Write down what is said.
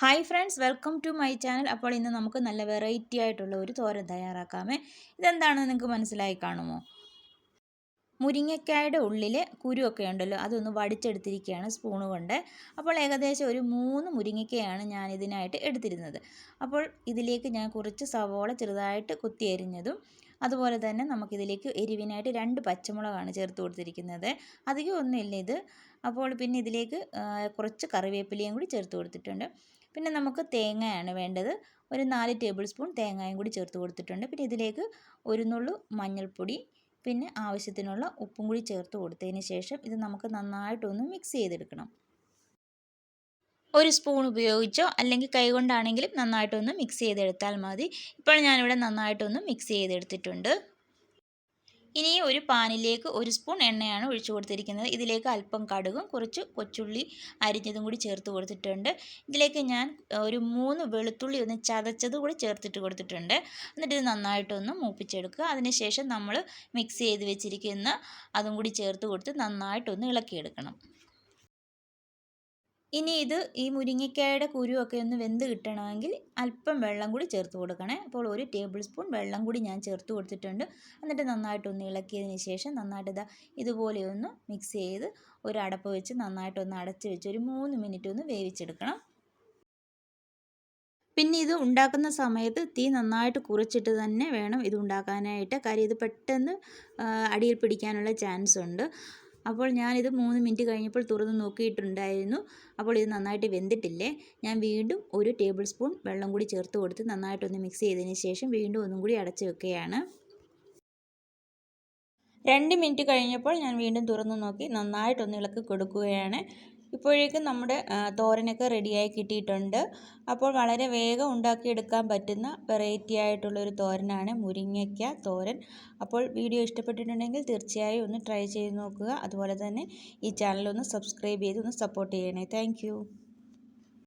Hi friends welcome to my channel അപ്പോൾ ഇന്ന് നമുക്ക് നല്ല വെറൈറ്റി ആയിട്ടുള്ള ഒരു തോരൻ തയ്യാറാക്കാമേ. ഇതെന്താണെന്ന് നിങ്ങൾക്ക് മനസ്സിലായി കാണുമോ? മുരിങ്ങക്കായുടെ ഉള്ളിൽ കുരുവൊക്കെ ഉണ്ടല്ലോ അതൊന്ന് വടിച്ചെടുത്തിരിക്കുകയാണ് സ്പൂണ് കൊണ്ട്. അപ്പോൾ ഏകദേശം ഒരു മൂന്ന് മുരിങ്ങക്കയാണ് ഞാൻ ഇതിനായിട്ട് എടുത്തിരുന്നത്. അപ്പോൾ ഇതിലേക്ക് ഞാൻ കുറച്ച് സവോള ചെറുതായിട്ട് കുത്തി അരിഞ്ഞതും അതുപോലെ തന്നെ നമുക്കിതിലേക്ക് എരിവിനായിട്ട് രണ്ട് പച്ചമുളകാണ് ചേർത്ത് കൊടുത്തിരിക്കുന്നത്. അധികം ഒന്നുമില്ല ഇത്. അപ്പോൾ പിന്നെ ഇതിലേക്ക് കുറച്ച് കറിവേപ്പിലയും കൂടി ചേർത്ത് കൊടുത്തിട്ടുണ്ട്. പിന്നെ നമുക്ക് തേങ്ങയാണ് വേണ്ടത്. ഒരു നാല് ടേബിൾ സ്പൂൺ തേങ്ങയും കൂടി ചേർത്ത് കൊടുത്തിട്ടുണ്ട്. പിന്നെ ഇതിലേക്ക് ഒരു നുള്ളു മഞ്ഞൾപ്പൊടി പിന്നെ ആവശ്യത്തിനുള്ള ഉപ്പും കൂടി ചേർത്ത് കൊടുത്തതിന് ശേഷം ഇത് നമുക്ക് നന്നായിട്ടൊന്ന് മിക്സ് ചെയ്തെടുക്കണം. ഒരു സ്പൂൺ ഉപയോഗിച്ചോ അല്ലെങ്കിൽ കൈകൊണ്ടാണെങ്കിലും നന്നായിട്ടൊന്ന് മിക്സ് ചെയ്തെടുത്താൽ മതി. ഇപ്പോൾ ഞാനിവിടെ നന്നായിട്ടൊന്ന് മിക്സ് ചെയ്തെടുത്തിട്ടുണ്ട്. ഇനി ഒരു പാനിലേക്ക് ഒരു സ്പൂൺ എണ്ണയാണ് ഒഴിച്ചു കൊടുത്തിരിക്കുന്നത്. ഇതിലേക്ക് അല്പം കടുകും കുറച്ച് കൊച്ചുള്ളി അരിഞ്ഞതും കൂടി ചേർത്ത് കൊടുത്തിട്ടുണ്ട്. ഇതിലേക്ക് ഞാൻ ഒരു മൂന്ന് വെളുത്തുള്ളി ഒന്ന് ചതച്ചത് കൂടി ചേർത്തിട്ട് കൊടുത്തിട്ടുണ്ട്. എന്നിട്ട് ഇത് നന്നായിട്ടൊന്ന് മൂപ്പിച്ചെടുക്കുക. അതിനുശേഷം നമ്മൾ മിക്സ് ചെയ്ത് വെച്ചിരിക്കുന്ന അതും കൂടി ചേർത്ത് കൊടുത്ത് നന്നായിട്ടൊന്ന് ഇളക്കിയെടുക്കണം. ഇനി ഇത് ഈ മുരിങ്ങയ്ക്കായുടെ കുരുവൊക്കെ ഒന്ന് വെന്ത് കിട്ടണമെങ്കിൽ അല്പം വെള്ളം കൂടി ചേർത്ത് കൊടുക്കണേ. അപ്പോൾ ഒരു ടേബിൾ സ്പൂൺ വെള്ളം കൂടി ഞാൻ ചേർത്ത് കൊടുത്തിട്ടുണ്ട്. എന്നിട്ട് നന്നായിട്ടൊന്ന് ഇളക്കിയതിന് ശേഷം നന്നായിട്ട് ഇതാ ഇതുപോലെ ഒന്ന് മിക്സ് ചെയ്ത് ഒരു അടപ്പ് വെച്ച് നന്നായിട്ടൊന്ന് അടച്ച് വെച്ച് ഒരു മൂന്ന് മിനിറ്റ് ഒന്ന് വേവിച്ചെടുക്കണം. പിന്നെ ഇത് ഉണ്ടാക്കുന്ന സമയത്ത് തീ നന്നായിട്ട് കുറച്ചിട്ട് തന്നെ വേണം ഇത് ഉണ്ടാക്കാനായിട്ട്. കാര്യം ഇത് പെട്ടെന്ന് അടിയിൽ പിടിക്കാനുള്ള ചാൻസ് ഉണ്ട്. അപ്പോൾ ഞാനിത് മൂന്ന് മിനിറ്റ് കഴിഞ്ഞപ്പോൾ തുറന്ന് നോക്കിയിട്ടുണ്ടായിരുന്നു. അപ്പോൾ ഇത് നന്നായിട്ട് വെന്തിട്ടില്ലേ? ഞാൻ വീണ്ടും ഒരു ടേബിൾ സ്പൂൺ വെള്ളം കൂടി ചേർത്ത് കൊടുത്ത് നന്നായിട്ടൊന്ന് മിക്സ് ചെയ്തതിന് ശേഷം വീണ്ടും ഒന്നും കൂടി അടച്ച് വെക്കുകയാണ്. രണ്ട് മിനിറ്റ് കഴിഞ്ഞപ്പോൾ ഞാൻ വീണ്ടും തുറന്നു നോക്കി നന്നായിട്ടൊന്ന് ഇളക്കി കൊടുക്കുകയാണ്. ഇപ്പോഴേക്കും നമ്മുടെ തോരനൊക്കെ റെഡിയായി കിട്ടിയിട്ടുണ്ട്. അപ്പോൾ വളരെ വേഗം ഉണ്ടാക്കിയെടുക്കാൻ പറ്റുന്ന വെറൈറ്റി ആയിട്ടുള്ളൊരു തോരനാണ് മുരിങ്ങയ്ക്ക തോരൻ. അപ്പോൾ വീഡിയോ ഇഷ്ടപ്പെട്ടിട്ടുണ്ടെങ്കിൽ തീർച്ചയായും ഒന്ന് ട്രൈ ചെയ്ത് നോക്കുക. അതുപോലെ തന്നെ ഈ ചാനൽ ഒന്ന് സബ്സ്ക്രൈബ് ചെയ്ത് ഒന്ന് സപ്പോർട്ട് ചെയ്യണേ. താങ്ക്